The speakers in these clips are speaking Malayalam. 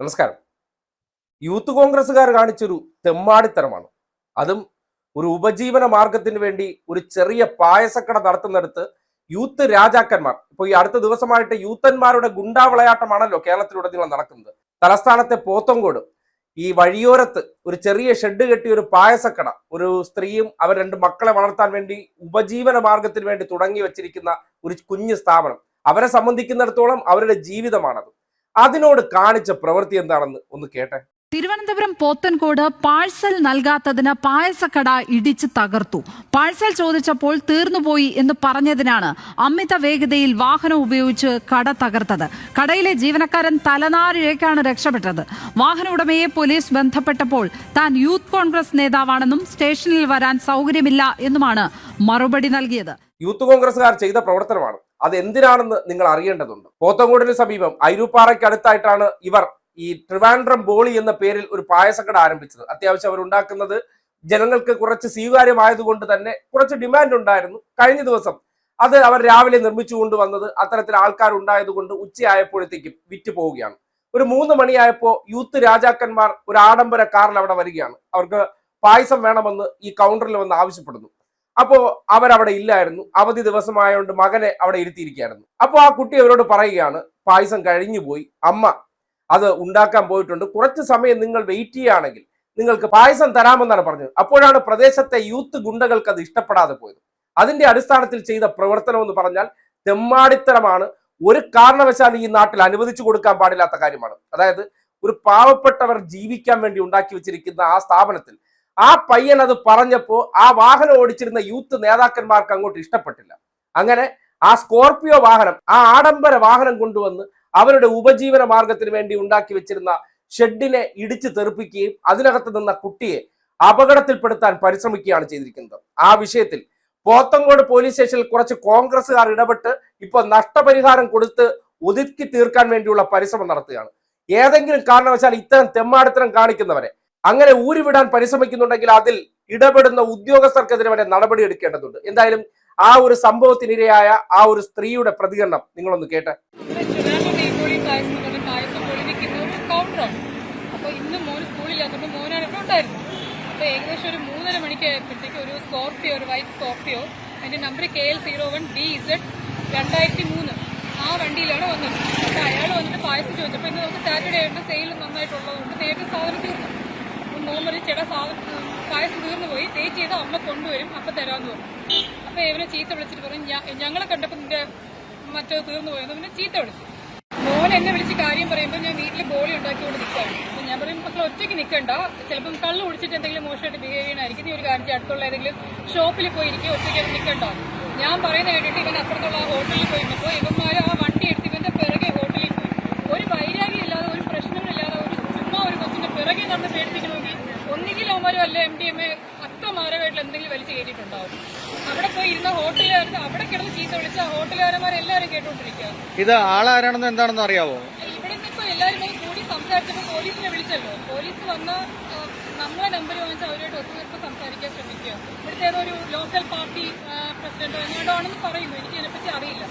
നമസ്കാരം. യൂത്ത് കോൺഗ്രസ്സുകാർ കാണിച്ചൊരു തെമ്മാടിത്തരമാണ്. അതും ഒരു ഉപജീവന മാർഗത്തിന് വേണ്ടി ഒരു ചെറിയ പായസക്കട നടത്തുന്നിടത്ത് യൂത്ത് രാജാക്കന്മാർ ഇപ്പൊ ഈ അടുത്ത ദിവസമായിട്ട് യൂത്തന്മാരുടെ ഗുണ്ടാവിളയാട്ടമാണല്ലോ കേരളത്തിലുടനീളം നടക്കുന്നത്. തലസ്ഥാനത്തെ പോത്തങ്കോട് ഈ വഴിയോരത്ത് ഒരു ചെറിയ ഷെഡ് കെട്ടി ഒരു പായസക്കട ഒരു സ്ത്രീയും അവർ രണ്ട് മക്കളെ വളർത്താൻ വേണ്ടി ഉപജീവന മാർഗത്തിന് വേണ്ടി തുടങ്ങി വെച്ചിരിക്കുന്ന ഒരു കുഞ്ഞു സ്ഥാപനം. അവരെ സംബന്ധിക്കുന്നിടത്തോളം അവരുടെ ജീവിതമാണത്. അതിനോട് കാണിച്ച പ്രവൃത്തി എന്താണെന്ന് ഒന്ന് കേട്ടെ. തിരുവനന്തപുരം പോത്തൻകോട് പാഴ്സൽ നൽകാത്തതിന് പായസക്കട ഇടിച്ച് തകർത്തു. പാഴ്സൽ ചോദിച്ചപ്പോൾ തീർന്നുപോയി എന്ന് പറഞ്ഞതിനാണ് അമിത വേഗതയിൽ വാഹനം ഉപയോഗിച്ച് കട തകർത്തത്. കടയിലെ ജീവനക്കാരൻ തലനാരിഴയ്ക്കാണ് രക്ഷപ്പെട്ടത്. വാഹന ഉടമയെ പോലീസ് ബന്ധപ്പെട്ടപ്പോൾ താൻ യൂത്ത് കോൺഗ്രസ് നേതാവാണെന്നും സ്റ്റേഷനിൽ വരാൻ സൗകര്യമില്ല എന്നുമാണ് മറുപടി നൽകിയത്. യൂത്ത് കോൺഗ്രസ്സുകാർ ചെയ്ത പ്രവർത്തനമാണ്. അത് എന്തിനാണെന്ന് നിങ്ങൾ അറിയേണ്ടതുണ്ട്. പോത്തങ്കോടിന് സമീപം ഐരൂപ്പാറയ്ക്ക് അടുത്തായിട്ടാണ് ഇവർ ഈ ട്രിവാൻഡ്രം ബോളി എന്ന പേരിൽ ഒരു പായസക്കട ആരംഭിച്ചത്. അത്യാവശ്യം അവർ ഉണ്ടാക്കുന്നത് ജനങ്ങൾക്ക് കുറച്ച് സ്വീകാര്യമായതുകൊണ്ട് തന്നെ കുറച്ച് ഡിമാൻഡ് ഉണ്ടായിരുന്നു കഴിഞ്ഞ ദിവസം. അത് അവർ രാവിലെ നിർമ്മിച്ചു കൊണ്ടുവന്നത് അത്തരത്തിൽ ആൾക്കാർ ഉണ്ടായതുകൊണ്ട് ഉച്ചയായപ്പോഴത്തേക്കും വിറ്റ് പോവുകയാണ്. ഒരു മൂന്ന് മണിയായപ്പോൾ യൂത്ത് രാജാക്കന്മാർ ഒരു ആഡംബര കാറിൽ അവിടെ വരികയാണ്. അവർക്ക് പായസം വേണമെന്ന് ഈ കൗണ്ടറിൽ വന്ന് ആവശ്യപ്പെടുന്നു. അപ്പോ അവരവിടെ ഇല്ലായിരുന്നു. അവധി ദിവസമായതുകൊണ്ട് മകനെ അവിടെ ഇരുത്തിയിരിക്കുകയായിരുന്നു. അപ്പോൾ ആ കുട്ടി അവരോട് പറയുകയാണ് പായസം കഴിഞ്ഞു പോയി അമ്മ അത് ഉണ്ടാക്കാൻ പോയിട്ടുണ്ട്. കുറച്ച് സമയം നിങ്ങൾ വെയിറ്റ് ചെയ്യുകയാണെങ്കിൽ നിങ്ങൾക്ക് പായസം തരാമെന്നാണ് പറഞ്ഞത്. അപ്പോഴാണ് പ്രദേശത്തെ യൂത്ത് ഗുണ്ടകൾക്ക് അത് ഇഷ്ടപ്പെടാതെ പോയത്. അതിന്റെ അടിസ്ഥാനത്തിൽ ചെയ്ത പ്രവർത്തനം എന്ന് പറഞ്ഞാൽ തെമ്മാടിത്തരമാണ്. ഒരു കാരണവശാലും ഈ നാട്ടിൽ അനുവദിച്ചു കൊടുക്കാൻ പാടില്ലാത്ത കാര്യമാണ്. അതായത് ഒരു പാവപ്പെട്ടവർ ജീവിക്കാൻ വേണ്ടി ഉണ്ടാക്കി വെച്ചിരിക്കുന്ന ആ സ്ഥാപനത്തിൽ ആ പയ്യൻ അത് പറഞ്ഞപ്പോ ആ വാഹനം ഓടിച്ചിരുന്ന യൂത്ത് നേതാക്കന്മാർക്ക് അങ്ങോട്ട് ഇഷ്ടപ്പെട്ടില്ല. അങ്ങനെ ആ സ്കോർപിയോ വാഹനം ആ ആഡംബര വാഹനം കൊണ്ടുവന്ന് അവരുടെ ഉപജീവന മാർഗത്തിന് വേണ്ടി ഉണ്ടാക്കി വെച്ചിരുന്ന ഷെഡിനെ ഇടിച്ചു തെറിപ്പിക്കുകയും അതിനകത്ത് നിന്ന കുട്ടിയെ അപകടത്തിൽപ്പെടുത്താൻ പരിശ്രമിക്കുകയാണ് ചെയ്തിരിക്കുന്നത്. ആ വിഷയത്തിൽ പോത്തങ്കോട് പോലീസ് സ്റ്റേഷനിൽ കുറച്ച് കോൺഗ്രസ്സുകാർ ഇടപെട്ട് ഇപ്പൊ നഷ്ടപരിഹാരം കൊടുത്ത് ഒതുക്കി തീർക്കാൻ വേണ്ടിയുള്ള പരിശ്രമം നടത്തുകയാണ്. ഏതെങ്കിലും കാരണവശാൽ ഇത്തരം തെമ്മാടിത്തരം കാണിക്കുന്നവരെ അങ്ങനെ ഊരിവിടാൻ പരിശ്രമിക്കുന്നുണ്ടെങ്കിൽ അതിൽ ഇടപെടുന്ന ഉദ്യോഗസ്ഥർക്കെതിരെ വരെ നടപടി എടുക്കേണ്ടതുണ്ട്. എന്തായാലും ആ ഒരു സംഭവത്തിനിരയായ ആ ഒരു സ്ത്രീയുടെ പ്രതികരണം നിങ്ങളൊന്ന് കേട്ടെ. അപ്പോൾ ഇന്ന് മോന് സ്കൂളില്ലാത്തപ്പോൾ മോനാണ് ഇവിടെ ഉണ്ടായിരുന്നു അപ്പോൾ ഏകദേശം ഒരു മൂന്നര മണിക്ക് ആയപ്പോഴത്തേക്ക് ഒരു സ്കോർപ്പിയോ ഒരു വൈറ്റ് സ്കോർപ്പിയോ അതിന്റെ number K L zero one D Z രണ്ടായിരത്തി മൂന്ന് ആ വണ്ടിയിലാണ് വന്നത്. അപ്പോൾ അയാൾ വന്നിട്ട് പായസം ചോദിച്ചപ്പോൾ ഇന്ന് നമുക്ക് സാറ്റർഡേ ആയിട്ട് സെയിൽ നന്നായിട്ടുള്ളതുകൊണ്ട് നേരത്തെ സാധനം തീർന്നു. മോൻ ചേട്ടാ സാധനം പായസം തീർന്നു പോയി. ഡേറ്റ് ചെയ്ത് അമ്മ കൊണ്ടുവരും. അപ്പം തരാമെന്ന് പറഞ്ഞു. അപ്പം ഇവനെ ചീത്ത വിളിച്ചിട്ട് പറഞ്ഞു "ഞ- ഞങ്ങളെ കണ്ടപ്പോൾ നിന്റെ മറ്റോ തീർന്നു പോയെന്ന് പിന്നെ ചീത്ത വിളിച്ചു. മോൻ എന്നെ വിളിച്ച് കാര്യം പറയുമ്പോൾ ഞാൻ വീട്ടിൽ ബോളി ഉണ്ടാക്കിക്കൊണ്ട് നിൽക്കുകയാണ് അപ്പം ഞാൻ പറയും മക്കൾ ഒറ്റയ്ക്ക് നിൽക്കണ്ട ചിലപ്പം കള്ള് കുടിച്ചിട്ട് എന്തെങ്കിലും മോശമായിട്ട് ബിഹേവ് ചെയ്യണമായിരിക്കും നീ ഒരു കാര്യം അടുത്തുള്ള ഏതെങ്കിലും ഷോപ്പിൽ പോയിരിക്കും ഒറ്റയ്ക്ക് നിൽക്കണ്ട ഞാൻ പറയുന്ന കേട്ടിട്ട് ഇവൻ അപ്പുറത്തുള്ള ഹോട്ടലിൽ പോയിരുന്നപ്പോൾ ഇവന്മാർ ആ വണ്ടി എടുത്ത് ഇവന്റെ പിറകെ ഹോട്ടലിൽ പോയി ഒരു വൈരാഗ്യം ഇല്ലാതെ ഒരു പ്രശ്നങ്ങളില്ലാതെ ഒരു ചുമ്മാ ഒരു കൊച്ചിന്റെ പിറകെ നടന്ന് പേടിപ്പിക്കണമെങ്കിൽ ഒന്നുകിൽ അവന്മാരും അല്ല എം ഡി എം എ അത്ര മാരകമായിട്ടുള്ള എന്തെങ്കിലും വലിച്ചു കയറ്റിയിട്ടുണ്ടാവും അവിടെ പോയി ഇരുന്ന അവിടെ കിടന്ന് ചീത്ത വിളിച്ച കേട്ടോണ്ടിരിക്കുക ഇത് ആളാരാണെന്ന് എന്താണെന്ന് അറിയാവോ? ഇവിടെ കൂടി പോലീസിനെ വിളിച്ചല്ലോ. പോലീസ് വന്ന നമ്മളെ നമ്പർ വാങ്ങിച്ച് അവരോട് ഒത്തുതീർപ്പ് സംസാരിക്കാൻ ശ്രമിക്കുക. ഇവിടുത്തെ ഏതോ ഒരു ലോക്കൽ പാർട്ടി പ്രസിഡന്റോ എങ്ങാണ്ടോ ആണെന്ന് പറയുന്നു. എനിക്ക് അറിയില്ല.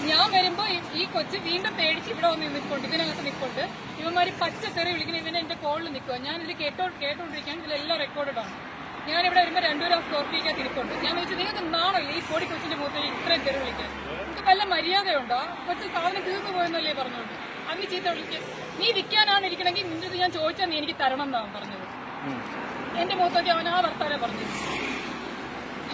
ഞാൻ വരുമ്പോ ഈ- കൊച്ചു കൊച്ച് വീണ്ടും പേടിച്ച് ഇവിടെ വന്ന് നിൽപ്പുണ്ട്. ഇതിനകത്ത് നിൽപ്പുണ്ട്. ഇവന്മാര് പച്ചത്തെറി വിളിക്കുന്ന ഇവനെ എന്റെ കോളിൽ നിൽക്കുക ഞാൻ ഇത് കേട്ടോ കേട്ടോണ്ടിരിക്കാൻ ഇതിലെല്ലാം റെക്കോർഡഡ് ആണ്. ഞാൻ ഇവിടെ വരുമ്പോൾ രണ്ടുപേരും ആ സ്കോർപ്പിയൊക്കെ തിരിപ്പുണ്ട് ഞാൻ ചോദിച്ചു നിങ്ങൾക്ക് നാണോ ഈ കോടി കൊച്ചിന്റെ മുഖത്തേക്ക് ഇത്രയും തെറി വിളിക്കാൻ? നിങ്ങൾക്ക് വല്ല മര്യാദയുണ്ടോ? കൊച്ചു സാധനം തീർന്നു പോയെന്നല്ലേ പറഞ്ഞോണ്ട് അങ്ങ് ചീത്ത വിളിക്കുക നീ വിൽക്കാനാണ് ഇരിക്കണമെങ്കിൽ നിന്റെ ഞാൻ ചോദിച്ചാൽ നീ എനിക്ക് തരണം എന്നാണ് പറഞ്ഞത് എന്റെ മുഖത്തേക്ക് അവൻ ആ വർത്താനം പറഞ്ഞു.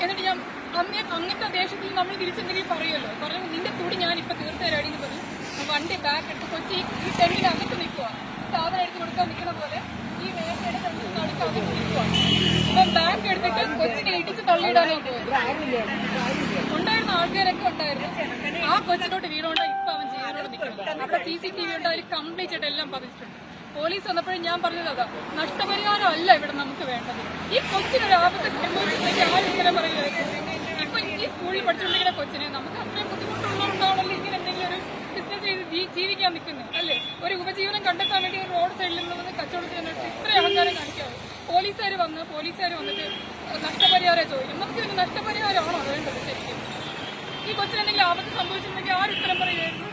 എന്നിട്ട് ഞാൻ അന്നേ അങ്ങനത്തെ ദേഷ്യത്തിൽ നമ്മൾ തിരിച്ചെന്തെങ്കിലും പറയുമല്ലോ പറഞ്ഞു നിന്റെ തുടി ഞാൻ ഇപ്പൊ തീർത്തരാടി എന്ന് പറഞ്ഞു. വണ്ടി ബാക്ക് എടുത്ത് കൊച്ചി ഈ ടെന്നിന് അകത്ത് നിൽക്കുക സാധനം എടുത്ത് കൊടുക്കാൻ നിൽക്കുന്ന പോലെ ഈ വേട്ടയുടെ ടെന്നിന് നടുക്ക് അകത്ത് നിൽക്കുക അപ്പൊ ബാക്ക് എടുത്തിട്ട് കൊച്ചിനെ ഇടിച്ച് തള്ളിയിടാനാണ് പോയത് ഉണ്ടായിരുന്ന ആൾക്കാരൊക്കെ ഉണ്ടായിരുന്നു. ആ കൊച്ചിനോട്ട് വീണോണ്ട് ഇപ്പൊ അവൻ ജീവനോട് നിൽക്കുന്നത് അപ്പൊ സി സി ടി വി ഉണ്ട് അതിൽ കംപ്ലീറ്റ് ആയിട്ട് എല്ലാം പതിച്ചിട്ടുണ്ട്. പോലീസ് വന്നപ്പോഴും ഞാൻ പറഞ്ഞത് അതാ നഷ്ടപരിഹാരം അല്ല ഇവിടെ നമുക്ക് വേണ്ടത്. ഈ കൊച്ചിനൊരു ആപത്ത് സംഭവിച്ചില്ലെങ്കിൽ ആരും ഇങ്ങനെ പറയുന്നത് ഇപ്പൊ ഈ സ്കൂളിൽ പഠിച്ചുകൊണ്ടിരിക്കുന്ന കൊച്ചിനെ നമുക്ക് അത്രയും ബുദ്ധിമുട്ടുള്ളതുകൊണ്ടാണല്ലോ ഇങ്ങനെ എന്തെങ്കിലും ഒരു ബിസിനസ് ചെയ്ത് ജീവിക്കാൻ നിൽക്കുന്നത് അല്ലേ? ഒരു ഉപജീവനം കണ്ടെത്താൻ വേണ്ടി റോഡ് സൈഡിൽ നിന്ന് കച്ചവടത്തിന് ഇത്ര ആൾക്കാരെ കാണിക്കാവും പോലീസുകാർ വന്ന് പോലീസുകാർ വന്നിട്ട് നഷ്ടപരിഹാരം ചോദിക്കും. നമുക്ക് ഇതിന് നഷ്ടപരിഹാരമാണോ വേണ്ടത് ശരിക്കും? ഈ കൊച്ചിന് എന്തെങ്കിലും ആപത്ത് സംഭവിച്ചിട്ടുണ്ടെങ്കിൽ ആരുത്തരം പറയുമായിരുന്നു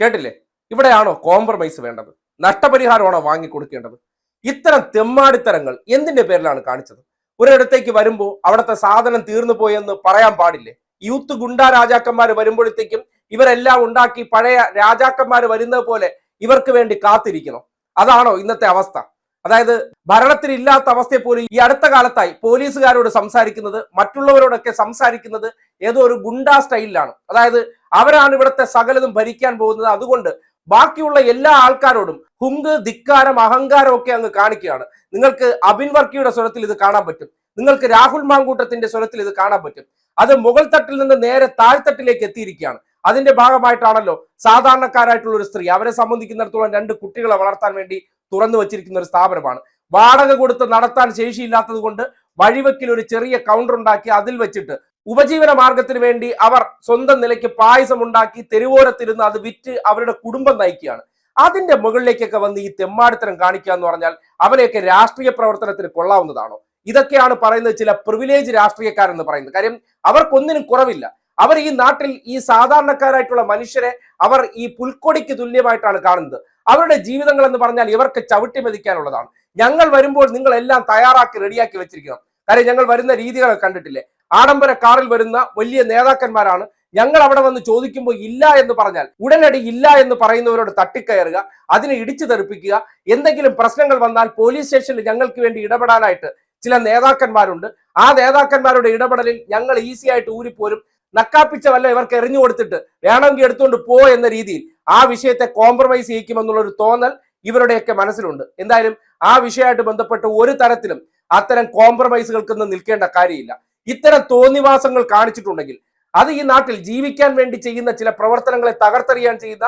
കേട്ടില്ലേ? ഇവിടെയാണോ കോംപ്രമൈസ് വേണ്ടത്? നഷ്ടപരിഹാരമാണോ വാങ്ങിക്കൊടുക്കേണ്ടത്? ഇത്തരം തെമ്മാടിത്തരങ്ങൾ എന്തിന്റെ പേരിലാണ് കാണിച്ചത്? ഒരിടത്തേക്ക് വരുമ്പോൾ അവിടുത്തെ സാധനം തീർന്നു പോയെന്ന് പറയാൻ പാടില്ലേ? യൂത്ത് ഗുണ്ടാ രാജാക്കന്മാർ വരുമ്പോഴത്തേക്കും ഇവരെല്ലാം ഉണ്ടാക്കി പഴയ രാജാക്കന്മാർ വരുന്നത് പോലെ ഇവർക്ക് വേണ്ടി കാത്തിരിക്കണം. അതാണോ ഇന്നത്തെ അവസ്ഥ? അതായത് ഭരണത്തിൽ ഇല്ലാത്ത അവസ്ഥയെ പോലും ഈ അടുത്ത കാലത്തായി പോലീസുകാരോട് സംസാരിക്കുന്നത് മറ്റുള്ളവരോടൊക്കെ സംസാരിക്കുന്നത് ഏതോ ഒരു ഗുണ്ടാ സ്റ്റൈലിലാണ്. അതായത് അവരാണ് ഇവിടുത്തെ സകലതും ഭരിക്കാൻ പോകുന്നത്. അതുകൊണ്ട് ബാക്കിയുള്ള എല്ലാ ആൾക്കാരോടും ഹുങ്ക് ധിക്കാരം അഹങ്കാരം ഒക്കെ അങ്ങ് കാണിക്കുകയാണ്. നിങ്ങൾക്ക് അബിൻ വർക്കിയുടെ സ്വരത്തിൽ ഇത് കാണാൻ പറ്റും. നിങ്ങൾക്ക് രാഹുൽ മാങ്കൂട്ടത്തിന്റെ സ്വരത്തിൽ ഇത് കാണാൻ പറ്റും. അത് മുകൾ തട്ടിൽ നിന്ന് നേരെ താഴ്ത്തട്ടിലേക്ക് എത്തിയിരിക്കുകയാണ്. അതിന്റെ ഭാഗമായിട്ടാണല്ലോ സാധാരണക്കാരായിട്ടുള്ള ഒരു സ്ത്രീ. അവരെ സംബന്ധിക്കുന്നിടത്തോളം രണ്ട് കുട്ടികളെ വളർത്താൻ വേണ്ടി തുറന്നു വച്ചിരിക്കുന്ന ഒരു സ്ഥാപനമാണ്. വാടക കൊടുത്ത് നടത്താൻ ശേഷിയില്ലാത്തത് കൊണ്ട് വഴിവെക്കിൽ ഒരു ചെറിയ കൗണ്ടർ ഉണ്ടാക്കി അതിൽ വെച്ചിട്ട് ഉപജീവന മാർഗത്തിന് വേണ്ടി അവർ സ്വന്തം നിലയ്ക്ക് പായസം ഉണ്ടാക്കി തെരുവോരത്തിരുന്ന് അത് വിറ്റ് അവരുടെ കുടുംബം നയിക്കുകയാണ്. അതിന്റെ മുകളിലേക്കൊക്കെ വന്ന് ഈ തെമ്മാടിത്തരം കാണിക്കുക എന്ന് പറഞ്ഞാൽ അവരെയൊക്കെ രാഷ്ട്രീയ പ്രവർത്തനത്തിന് കൊള്ളാവുന്നതാണോ? ഇതൊക്കെയാണ് പറയുന്നത് ചില പ്രിവിലേജ് രാഷ്ട്രീയക്കാരെന്ന് പറയുന്നത്. കാര്യം അവർക്കൊന്നിനും കുറവില്ല. അവർ ഈ നാട്ടിൽ ഈ സാധാരണക്കാരായിട്ടുള്ള മനുഷ്യരെ അവർ ഈ പുൽക്കൊടിക്ക് തുല്യമായിട്ടാണ് കാണുന്നത്. അവരുടെ ജീവിതങ്ങൾ എന്ന് പറഞ്ഞാൽ ഇവർക്ക് ചവിട്ടി മെതിക്കാനുള്ളതാണ്. ഞങ്ങൾ വരുമ്പോൾ നിങ്ങൾ എല്ലാം തയ്യാറാക്കി റെഡിയാക്കി വെച്ചിരിക്കണം. കാര്യം ഞങ്ങൾ വരുന്ന രീതികളെ കണ്ടിട്ടില്ലേ? ആഡംബര കാറിൽ വരുന്ന വലിയ നേതാക്കന്മാരാണ്. ഞങ്ങൾ അവിടെ വന്ന് ചോദിക്കുമ്പോൾ ഇല്ല എന്ന് പറഞ്ഞാൽ ഉടനടി ഇല്ല എന്ന് പറയുന്നവരോട് തട്ടിക്കയറുക അതിനെ ഇടിച്ചു തെറിപ്പിക്കുക എന്തെങ്കിലും പ്രശ്നങ്ങൾ വന്നാൽ പോലീസ് സ്റ്റേഷനിൽ ഞങ്ങൾക്ക് വേണ്ടി ഇടപെടാനായിട്ട് ചില നേതാക്കന്മാരുണ്ട്. ആ നേതാക്കന്മാരുടെ ഇടപെടലിൽ ഞങ്ങൾ ഈസി ആയിട്ട് ഊരിപ്പോരും. നക്കാപ്പിച്ച വല്ല ഇവർക്ക് എറിഞ്ഞു കൊടുത്തിട്ട് വേണമെങ്കിൽ എടുത്തുകൊണ്ട് പോ എന്ന രീതിയിൽ ആ വിഷയത്തെ കോംപ്രമൈസ് ചെയ്യിക്കുമെന്നുള്ള ഒരു തോന്നൽ ഇവരുടെയൊക്കെ മനസ്സിലുണ്ട്. എന്തായാലും ആ വിഷയമായിട്ട് ബന്ധപ്പെട്ട് ഒരു തരത്തിലും അത്തരം കോംപ്രമൈസുകൾക്കൊന്നും നിൽക്കേണ്ട കാര്യമില്ല. ഇത്തരം തോന്നിവാസങ്ങൾ കാണിച്ചിട്ടുണ്ടെങ്കിൽ അത് ഈ നാട്ടിൽ ജീവിക്കാൻ വേണ്ടി ചെയ്യുന്ന ചില പ്രവർത്തനങ്ങളെ തകർത്തെറിയാൻ ചെയ്യുന്ന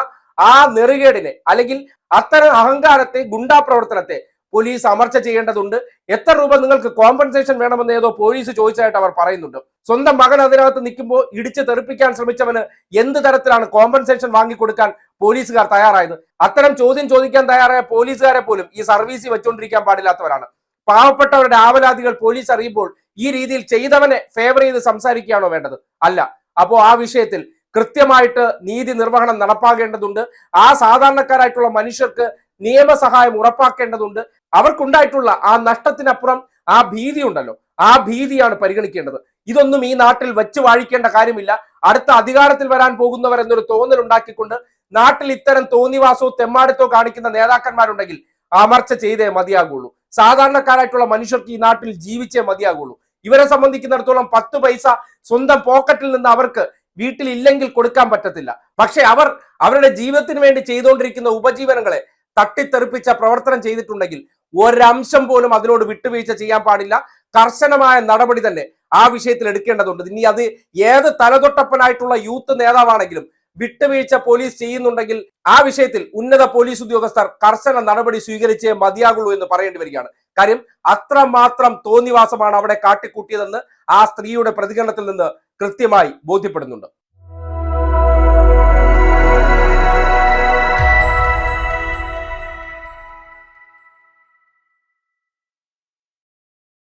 ആ നെറുകേടിനെ അല്ലെങ്കിൽ അത്തരം അഹങ്കാരത്തെ ഗുണ്ടാ പ്രവർത്തനത്തെ പോലീസ് അമർച്ച ചെയ്യേണ്ടതുണ്ട്. എത്ര രൂപ നിങ്ങൾക്ക് കോമ്പൻസേഷൻ വേണമെന്ന് ഏതോ പോലീസ് ചോദിച്ചതായിട്ട് അവർ പറയുന്നുണ്ട്. സ്വന്തം മകൻ അതിനകത്ത് നിൽക്കുമ്പോൾ ഇടിച്ച് തെറിപ്പിക്കാൻ ശ്രമിച്ചവന് എന്ത് തരത്തിലാണ് കോമ്പൻസേഷൻ വാങ്ങിക്കൊടുക്കാൻ പോലീസുകാർ തയ്യാറായത്? അത്തരം ചോദ്യം ചോദിക്കാൻ തയ്യാറായ പോലീസുകാരെ പോലും ഈ സർവീസിൽ വെച്ചുകൊണ്ടിരിക്കാൻ പാടില്ലാത്തവരാണ്. പാവപ്പെട്ടവരുടെ ആവലാതികൾ പോലീസ് അറിയുമ്പോൾ ഈ രീതിയിൽ ചെയ്തവനെ ഫേവർ ചെയ്ത് സംസാരിക്കുകയാണോ വേണ്ടത്? അല്ല. അപ്പോൾ ആ വിഷയത്തിൽ കൃത്യമായിട്ട് നീതി നിർവഹണം നടപ്പാകേണ്ടതുണ്ട്. ആ സാധാരണക്കാരായിട്ടുള്ള മനുഷ്യർക്ക് നിയമസഹായം ഉറപ്പാക്കേണ്ടതുണ്ട്. അവർക്കുണ്ടായിട്ടുള്ള ആ നഷ്ടത്തിനപ്പുറം ആ ഭീതി ഉണ്ടല്ലോ. ആ ഭീതിയാണ് പരിഗണിക്കേണ്ടത്. ഇതൊന്നും ഈ നാട്ടിൽ വെച്ച് വാഴിക്കേണ്ട കാര്യമില്ല. അടുത്ത അധികാരത്തിൽ വരാൻ പോകുന്നവർ എന്നൊരു തോന്നൽ ഉണ്ടാക്കിക്കൊണ്ട് നാട്ടിൽ ഇത്തരം തോന്നിവാസവും തെമ്മാടത്തോ കാണിക്കുന്ന നേതാക്കന്മാരുണ്ടെങ്കിൽ അമർച്ച ചെയ്തേ മതിയാകുള്ളൂ. സാധാരണക്കാരായിട്ടുള്ള മനുഷ്യർക്ക് ഈ നാട്ടിൽ ജീവിച്ചേ മതിയാകുള്ളൂ. ഇവരെ സംബന്ധിക്കുന്നിടത്തോളം പത്ത് പൈസ സ്വന്തം പോക്കറ്റിൽ നിന്ന് അവർക്ക് വീട്ടിൽ ഇല്ലെങ്കിൽ കൊടുക്കാൻ പറ്റത്തില്ല. പക്ഷെ അവർ അവരുടെ ജീവിതത്തിന് വേണ്ടി ചെയ്തുകൊണ്ടിരിക്കുന്ന ഉപജീവനങ്ങളെ തട്ടിത്തെറിപ്പിച്ച പ്രവർത്തനം ചെയ്തിട്ടുണ്ടെങ്കിൽ ഒരംശം പോലും അതിനോട് വിട്ടുവീഴ്ച ചെയ്യാൻ പാടില്ല. കർശനമായ നടപടി തന്നെ ആ വിഷയത്തിൽ എടുക്കേണ്ടതുണ്ട്. ഇനി അത് ഏത് തലതൊട്ടപ്പനായിട്ടുള്ള യൂത്ത് നേതാവാണെങ്കിലും വിട്ടുവീഴ്ച പോലീസ് ചെയ്യുന്നുണ്ടെങ്കിൽ ആ വിഷയത്തിൽ ഉന്നത പോലീസ് ഉദ്യോഗസ്ഥർ കർശന നടപടി സ്വീകരിച്ചേ മതിയാകുള്ളൂ എന്ന് പറയേണ്ടി വരികയാണ്. കാര്യം അത്രമാത്രം തോന്നിവാസമാണ് അവിടെ കാട്ടിക്കൂട്ടിയതെന്ന് ആ സ്ത്രീയുടെ പ്രതികരണത്തിൽ നിന്ന് കൃത്യമായി ബോധ്യപ്പെടുന്നുണ്ട്.